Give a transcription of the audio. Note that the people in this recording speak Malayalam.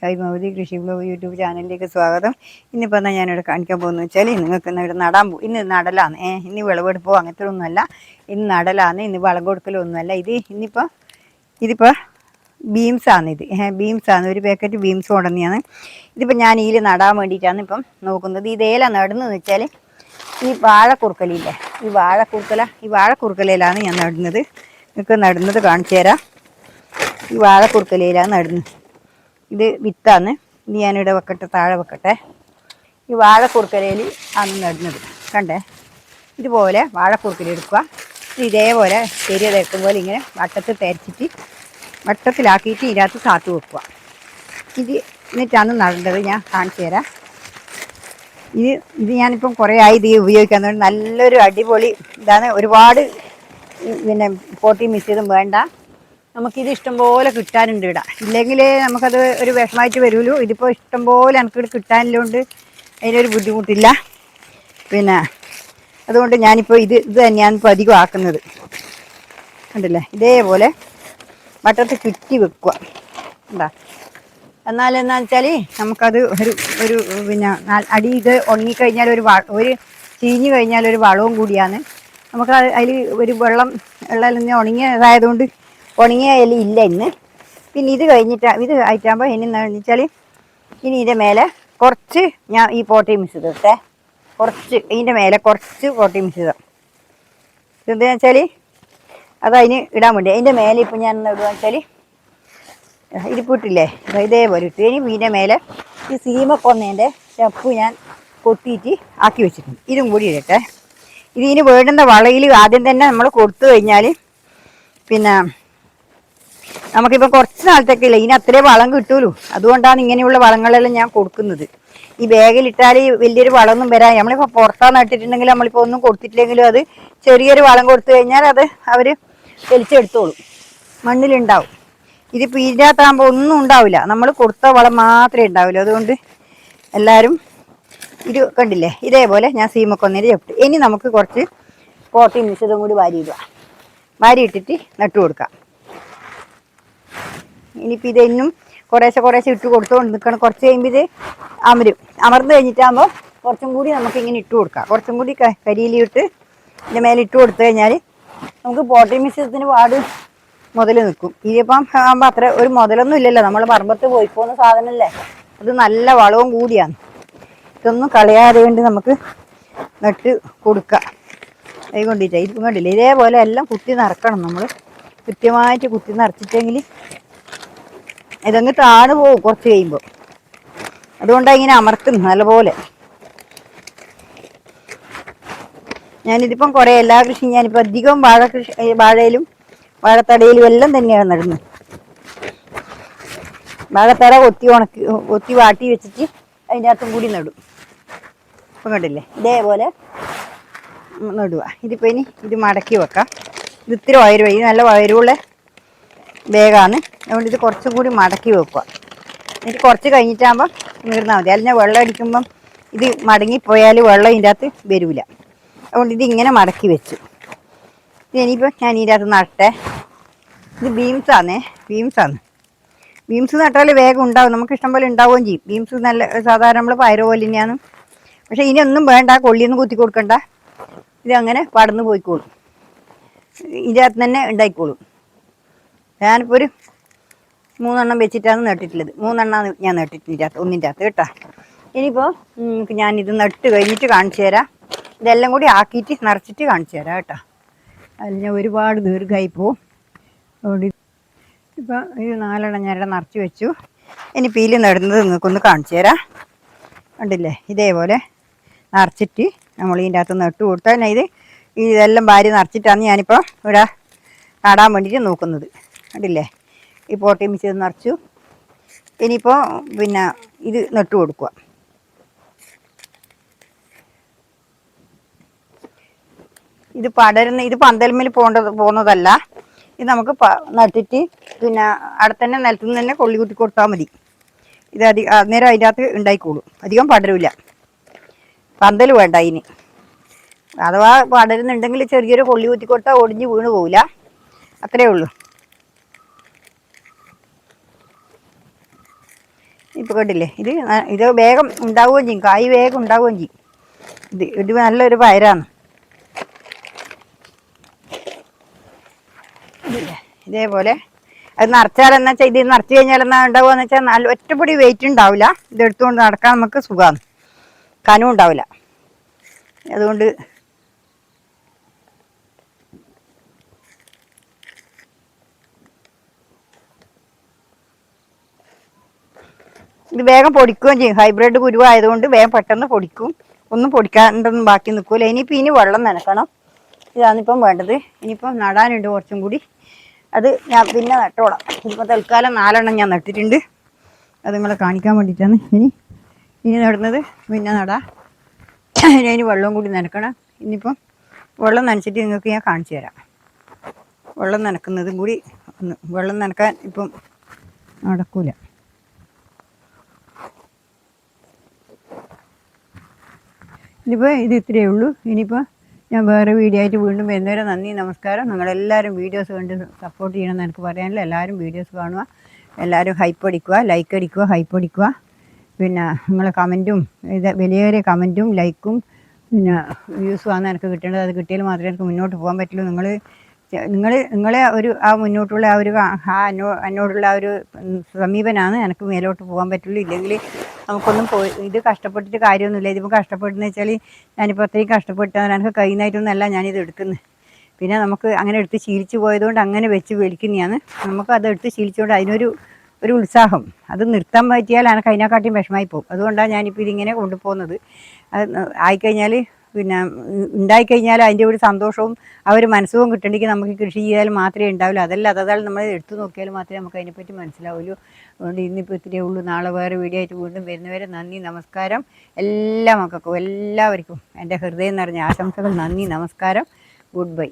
ഹൈമവതി കൃഷി ബ്ലോഗ് യൂട്യൂബ് ചാനലിലേക്ക് സ്വാഗതം. ഇന്നിപ്പോൾ എന്നാൽ ഞാനിവിടെ കാണിക്കാൻ പോകുന്നത് വെച്ചാൽ നിങ്ങൾക്ക് ഇന്ന് ഇവിടെ നടാൻ പോകും ഇന്ന് നടലാന്ന്. ഏ ഇന്ന് വിളവെടുപ്പോ അങ്ങനത്തെ ഒന്നുമല്ല ഇന്ന് നടലാന്ന് ഇന്ന് വളം കൊടുക്കലൊന്നുമല്ല ഇത് ഇന്നിപ്പോൾ ഇതിപ്പോൾ ബീംസാണ് ഇത്. ബീംസാണ് ഒരു പാക്കറ്റ് ബീംസ് കൊണ്ടുവന്നെയാണ് ഇതിപ്പോൾ ഞാൻ ഇതിൽ നടാൻ വേണ്ടിയിട്ടാണ് ഇപ്പം നോക്കുന്നത്. ഇതേല നടുന്നതെന്ന് വെച്ചാൽ ഈ വാഴക്കുറുക്കലില്ലേ? ഈ വാഴക്കുറുക്കല ഈ വാഴക്കുറുക്കലയിലാണ് ഞാൻ നടുന്നത്. നിങ്ങൾക്ക് നടുന്നത് കാണിച്ചു തരാം. ഈ വാഴക്കുറുക്കലയിലാണ് നടുന്നത്. ഇത് വിത്താണ്. ഇനി ഞാനിവിടെ വെക്കട്ടെ താഴെ വെക്കട്ടെ. ഈ വാഴക്കുറുക്കരയിൽ ആണ് നടുന്നത്. കണ്ടേ? ഇതുപോലെ വാഴക്കുറുക്കര എടുക്കുക. ഇത് ഇതേപോലെ ചെറിയ തേക്കും പോലെ ഇങ്ങനെ വട്ടത്തിൽ തേച്ചിട്ട് വട്ടത്തിലാക്കിയിട്ട് ഇതിനകത്ത് കാത്തു വെക്കുക. ഇത് എന്നിട്ടാണ് നടേണ്ടത്. ഞാൻ കാണിച്ചു തരാം. ഇത് ഇത് ഞാനിപ്പം കുറേ ആയി ഇത് ഉപയോഗിക്കാൻ നല്ലൊരു അടിപൊളി ഇതാണ്. ഒരുപാട് പിന്നെ പോട്ടി മിസ് ചെയ്തും വേണ്ട. നമുക്കിത് ഇഷ്ടംപോലെ കിട്ടാനുണ്ട് ഇവിടെ. ഇല്ലെങ്കിൽ നമുക്കത് ഒരു വിഷമായിട്ട് വരുമല്ലോ ഇതിപ്പോൾ ഇഷ്ടംപോലെ എനിക്കിവിടെ കിട്ടാനില്ലോണ്ട് അതിനൊരു ബുദ്ധിമുട്ടില്ല. പിന്നെ അതുകൊണ്ട് ഞാനിപ്പോൾ ഇത് ഇത് തന്നെയാണ് ഇപ്പോൾ അധികം ആക്കുന്നത്. കണ്ടില്ലേ? ഇതേപോലെ വട്ടത്തിൽ കിട്ടി വെക്കുക. എന്താ എന്നാൽ വെച്ചാൽ നമുക്കത് ഒരു ഒരു പിന്നെ അടി ഇത് ഉണങ്ങിക്കഴിഞ്ഞാൽ ഒരു ഒരു ചീഞ്ഞു കഴിഞ്ഞാൽ ഒരു വളവും കൂടിയാണ്. നമുക്ക് അതിൽ ഒരു വെള്ളം വെള്ളം ഉണങ്ങിയതായതുകൊണ്ട് ഉണങ്ങിയ ഇല ഇല്ല ഇന്ന്. പിന്നെ ഇത് കഴിഞ്ഞിട്ട് ഇത് ആയിട്ടാകുമ്പോൾ ഇനി എന്താണെന്ന് വെച്ചാൽ ഇനി ഇതിന്റെ മേലെ കുറച്ച് ഞാൻ ഈ പോട്ടി മിസ് ചെയ്തിട്ടെ കുറച്ച് ഇതിന്റെ മേലെ കുറച്ച് പോട്ടി മിസ് ചെയ്ത എന്താണെന്ന് വെച്ചാൽ അതതിന് ഇടാൻ വേണ്ടി. അതിന്റെ മേലെ ഇപ്പം ഞാൻ ഇടുക വെച്ചാൽ ഇരിപ്പിട്ടില്ലേ ഇതേപോലെ ഇട്ട്. ഇനി ഇതിന്റെ മേലെ ഈ സീമക്കൊന്നേന്റെ സ്റ്റെപ്പ് ഞാൻ കൊട്ടിയിട്ട് ആക്കി വെച്ചിട്ടുണ്ട്. ഇതും കൂടി ഇടട്ടെ. ഇതിന് വേണ്ടുന്ന വളയിൽ ആദ്യം തന്നെ നമ്മൾ കൊടുത്തു കഴിഞ്ഞാൽ പിന്നെ നമുക്കിപ്പോൾ കുറച്ച് നാളത്തേക്കില്ല ഇനി അത്രേ വളം കിട്ടൂലൂ. അതുകൊണ്ടാണ് ഇങ്ങനെയുള്ള വളങ്ങളെല്ലാം ഞാൻ കൊടുക്കുന്നത്. ഈ ബാഗിലിട്ടാൽ വലിയൊരു വളമൊന്നും വരാൻ നമ്മളിപ്പോൾ പുറത്താണ് നട്ടിട്ടുണ്ടെങ്കിൽ നമ്മളിപ്പോൾ ഒന്നും കൊടുത്തിട്ടില്ലെങ്കിലും അത് ചെറിയൊരു വളം കൊടുത്തു കഴിഞ്ഞാൽ അത് അവർ വലിച്ചെടുത്തോളും. മണ്ണിലുണ്ടാവും. ഇതിപ്പോൾ ഇതിനകത്താകുമ്പോൾ ഒന്നും ഉണ്ടാവില്ല. നമ്മൾ കൊടുത്ത വളം മാത്രമേ ഉണ്ടാവില്ല അതുകൊണ്ട് എല്ലാവരും ഇത് കണ്ടില്ലേ? ഇതേപോലെ ഞാൻ സീമക്കൊന്നേര് ചെപ്പിട്ടു ഇനി നമുക്ക് കുറച്ച് കോട്ടയും മിശ്രിതം കൂടി വാരി ഇടുക വാരി ഇട്ടിട്ട് നട്ടു കൊടുക്കാം. ഇനിയിപ്പോൾ ഇതെന്നും കുറേശ്ശെ കുറേശ്ശെ ഇട്ട് കൊടുത്തുകൊണ്ട് നിൽക്കണം കുറച്ച് കഴിയുമ്പോൾ ഇത് അമരും. അമർന്ന് കഴിഞ്ഞിട്ടാകുമ്പോൾ കുറച്ചും കൂടി നമുക്ക് ഇങ്ങനെ ഇട്ട് കൊടുക്കാം. കുറച്ചും കൂടി ക- കരിയിലിട്ട് ഇതിന്റെ മേലെ ഇട്ട് കൊടുത്തു കഴിഞ്ഞാൽ നമുക്ക് പോട്ടി മിശ്രിതത്തിന് പാട് മുതൽ നിൽക്കും. ഇതിപ്പം ആകുമ്പോൾ അത്ര ഒരു മുതലൊന്നും ഇല്ലല്ലോ. നമ്മൾ പറമ്പത്ത് പോയി പോകുന്ന സാധനമല്ലേ അത് നല്ല വളവും കൂടിയാണ്. ഇതൊന്നും കളയാതെ വേണ്ടി നമുക്ക് നട്ട് കൊടുക്കാം. അത് കൊണ്ടിട്ട് ഇത് കണ്ടില്ലേ? ഇതേപോലെ എല്ലാം കുത്തി നിറക്കണം നമ്മൾ കൃത്യമായിട്ട് കുത്തി നിറച്ചിട്ടെങ്കിൽ ഇതങ്ങ് താണു പോകും കുറച്ച് കഴിയുമ്പോൾ അതുകൊണ്ടാണ് ഇങ്ങനെ അമർത്തുന്നു നല്ലപോലെ. ഞാനിതിപ്പം കുറേ എല്ലാ കൃഷിയും ഞാനിപ്പോൾ അധികം വാഴ കൃഷി വാഴയിലും വാഴത്തടയിലും എല്ലാം തന്നെയാണ് നടുന്നത്. വാഴത്തട ഒത്തി ഉണക്കി ഒത്തി വാട്ടി വെച്ചിട്ട് അതിന്റെ അകത്തും കൂടി നടും. ഇപ്പം കണ്ടില്ലേ? ഇതേപോലെ നടുക ഇതിപ്പോൾ ഇനി ഇത് മടക്കി വെക്കാം. ഇത് ഇത്തിരി വയറ് ഇത് നല്ല വയറുള്ള ബാഗാണ് അതുകൊണ്ട് ഇത് കുറച്ചും കൂടി മടക്കി വെക്കുക. എന്നിട്ട് കുറച്ച് കഴിഞ്ഞിട്ടാകുമ്പോൾ നീർന്നാൽ മതി. അല്ലെങ്കിൽ വെള്ളം അടിക്കുമ്പം ഇത് മടങ്ങിപ്പോയാൽ വെള്ളം ഇതിന്റെ അകത്ത് വരില്ല അതുകൊണ്ട് ഇത് ഇങ്ങനെ മടക്കി വെച്ചു. ഇനിയിപ്പോൾ ഞാൻ ഇതിന്റെ അകത്ത് നട്ടെ. ഇത് ബീംസാണേ ബീംസാണ് ബീംസ് നട്ടാൽ വേഗം ഉണ്ടാവും. നമുക്ക് ഇഷ്ടം പോലെ ഉണ്ടാവുകയും ചെയ്യും. ബീംസ് നല്ല സാധാരണ നമ്മൾ പയറ് പോലെ തന്നെയാണ്. പക്ഷേ ഇനിയൊന്നും വേണ്ട. കൊള്ളിയൊന്നും കുത്തി കൊടുക്കണ്ട. ഇതങ്ങനെ പടന്ന് പോയിക്കോളും. ഇതിന്റെ അകത്ത് തന്നെ ഉണ്ടായിക്കോളും. ഞാനിപ്പോൾ ഒരു മൂന്നെണ്ണം വെച്ചിട്ടാണ് നട്ടിട്ടുള്ളത്. മൂന്നെണ്ണമാണ് ഞാൻ നട്ടിട്ടില്ല. ഒന്നിന്റെ അകത്ത് കേട്ടോ. ഇനിയിപ്പോൾ ഞാനിത് നട്ട് കഴിഞ്ഞിട്ട് കാണിച്ചു തരാം. ഇതെല്ലാം കൂടി ആക്കിയിട്ട് നിറച്ചിട്ട് കാണിച്ചു തരാം കേട്ടോ. അതിൽ ഞാൻ ഒരുപാട് ദീർഘമായി പോവും. അതുകൊണ്ട് ഇപ്പം ഒരു നാലെണ്ണം ഞാനിവിടെ നിറച്ച് വെച്ചു. ഇനി പീൽ നടുന്നത് നിങ്ങൾക്കൊന്ന് കാണിച്ചു തരാം. കണ്ടില്ലേ? ഇതേപോലെ നിറച്ചിട്ട് നമ്മൾ ഇതിന്റെ അകത്ത് നട്ട് കൊടുത്താൽ ഇത് ഇതെല്ലാം ഭാര്യ നിറച്ചിട്ടാണ് ഞാനിപ്പോൾ ഇവിടെ നടാൻ വേണ്ടിയിട്ട് നോക്കുന്നത്. കണ്ടില്ലേ? ഈ പോട്ടി മിച്ചത് നിറച്ചു. ഇനിയിപ്പോൾ പിന്നെ ഇത് നട്ടു കൊടുക്കുക. ഇത് പടരുന്ന ഇത് പന്തൽമേൽ പോകേണ്ടത് പോകുന്നതല്ല ഇത് നമുക്ക് നട്ടിട്ട് പിന്നെ അവിടെ തന്നെ നിലത്തു തന്നെ കൊള്ളി കുത്തി കൊടുത്താൽ മതി. ഇത് അധിക അന്നേരം അതിന്റെ അകത്ത് ഉണ്ടായിക്കോളും. അധികം പടരില്ല പന്തൽ വേണ്ട ഇനി അഥവാ പടരുന്നുണ്ടെങ്കിൽ ചെറിയൊരു കൊള്ളി കുത്തി കൊടുത്താൽ ഒടിഞ്ഞ് വീണ് പോവില്ല. അത്രേ ഉള്ളൂ. ഇപ്പോൾ കണ്ടില്ലേ? ഇത് ഇത് വേഗം ഉണ്ടാവുകയും ചെയ്യും. കായ് വേഗം ഉണ്ടാവുകയും ചെയ്യും. ഇത് ഇത് നല്ലൊരു പയരാണ്. ഇതേപോലെ അത് നിറച്ചാൽ എന്നാ വെച്ചാൽ ഇത് നിറച്ച് കഴിഞ്ഞാൽ എന്നാ ഉണ്ടാവുക വെച്ചാൽ നല്ല ഒറ്റപ്പൊടി വെയിറ്റ് ഉണ്ടാവില്ല. ഇത് എടുത്തുകൊണ്ട് നടക്കാൻ നമുക്ക് സുഖമാണ്. കനവും ഉണ്ടാവില്ല. അതുകൊണ്ട് ഇത് വേഗം പൊടിക്കുകയും ചെയ്യും. ഹൈബ്രിഡ് കുരുവായതുകൊണ്ട് വേഗം പെട്ടെന്ന് പൊടിക്കും. ഒന്നും പൊടിക്കാണ്ടൊന്നും ബാക്കി നിൽക്കില്ല ഇനിയിപ്പോൾ ഇനി വെള്ളം നനക്കണം. ഇതാണിപ്പം വേണ്ടത്. ഇനിയിപ്പം നടാനുണ്ട് കുറച്ചും കൂടി. അത് ഞാൻ പിന്നെ നട്ടോളാം. ഇപ്പോൾ തൽക്കാലം നാലെണ്ണം ഞാൻ നട്ടിട്ടുണ്ട്. അത് നിങ്ങളെ കാണിക്കാൻ വേണ്ടിയിട്ടാണ്. ഇനി ഇനി നടുന്നത് പിന്നെ നടാം. ഇനി അതിന് വെള്ളവും കൂടി നനക്കണം. ഇനിയിപ്പം വെള്ളം നനച്ചിട്ട് നിങ്ങൾക്ക് ഞാൻ കാണിച്ചു തരാം. വെള്ളം നനക്കുന്നതും കൂടി ഒന്ന് വെള്ളം നനക്കാൻ ഇപ്പം നടക്കൂല. ഇനിയിപ്പോൾ ഇത് ഇത്രയേ ഉള്ളൂ. ഇനിയിപ്പോൾ ഞാൻ വേറെ വീഡിയോ ആയിട്ട് വീണ്ടും വരുന്നവരെ നന്ദി നമസ്കാരം. നിങ്ങളെല്ലാവരും വീഡിയോസ് കണ്ട് സപ്പോർട്ട് ചെയ്യണമെന്ന് എനിക്ക് പറയാനില്ല. എല്ലാവരും വീഡിയോസ് കാണുക. എല്ലാവരും ഹൈപ്പ് അടിക്കുക ലൈക്ക് അടിക്കുക ഹൈപ്പ് അടിക്കുക. പിന്നെ നിങ്ങളെ കമന്റും ഇത് വലിയ വലിയ കമന്റും ലൈക്കും പിന്നെ വ്യൂസും ആണ് എനിക്ക് കിട്ടേണ്ടത് അത് കിട്ടിയാൽ മാത്രമേ എനിക്ക് മുന്നോട്ട് പോകാൻ പറ്റുള്ളൂ. നിങ്ങൾ നിങ്ങൾ നിങ്ങളെ ഒരു ആ മുന്നോട്ടുള്ള ആ ഒരു എന്നോടുള്ള ആ ഒരു സമീപനമാണ് എനിക്ക് മേലോട്ട് പോകാൻ പറ്റുള്ളൂ. ഇല്ലെങ്കിൽ നമുക്കൊന്നും പോയി ഇത് കഷ്ടപ്പെട്ടിട്ട് കാര്യമൊന്നുമില്ല. ഇതിപ്പോൾ കഷ്ടപ്പെട്ടെന്ന് വെച്ചാൽ ഞാനിപ്പോൾ അത്രയും കഷ്ടപ്പെട്ടാൽ എനിക്ക് കഴിയുന്നതായിട്ടൊന്നല്ല ഞാനിത് എടുക്കുന്നത് പിന്നെ നമുക്ക് അങ്ങനെ എടുത്ത് ശീലിച്ചു പോയതുകൊണ്ട് അങ്ങനെ വെച്ച് വലിക്കുന്നതാണ് നമുക്ക് അത് എടുത്ത് ശീലിച്ചുകൊണ്ട് അതിനൊരു ഒരു ഉത്സാഹം. അത് നിർത്താൻ പറ്റിയാൽ എനിക്ക് അതിനെക്കാട്ടിയും വിഷമായി പോകും. അതുകൊണ്ടാണ് ഞാനിപ്പോൾ ഇതിങ്ങനെ കൊണ്ടുപോകുന്നത്. അത് ആയിക്കഴിഞ്ഞാൽ പിന്നെ ഉണ്ടായിക്കഴിഞ്ഞാൽ അതിന്റെ ഒരു സന്തോഷവും ആ ഒരു മനസ്സും കിട്ടണമെങ്കിൽ നമുക്ക് കൃഷി ചെയ്താൽ മാത്രമേ ഉണ്ടാവില്ല അതല്ല അതതാൽ നമ്മൾ എടുത്തു നോക്കിയാൽ മാത്രമേ നമുക്ക് അതിനെപ്പറ്റി മനസ്സിലാവുള്ളൂ. അതുകൊണ്ട് ഇന്നിപ്പോൾ ഇത്രയേ ഉള്ളൂ. നാളെ വേറെ വീഡിയോ ആയിട്ട് വീണ്ടും വരുന്നവരെ നന്ദി നമസ്കാരം. എല്ലാ മക്കൾക്കും എല്ലാവർക്കും എന്റെ ഹൃദയം നിറഞ്ഞ ആശംസകൾ നന്ദി നമസ്കാരം. Good bye.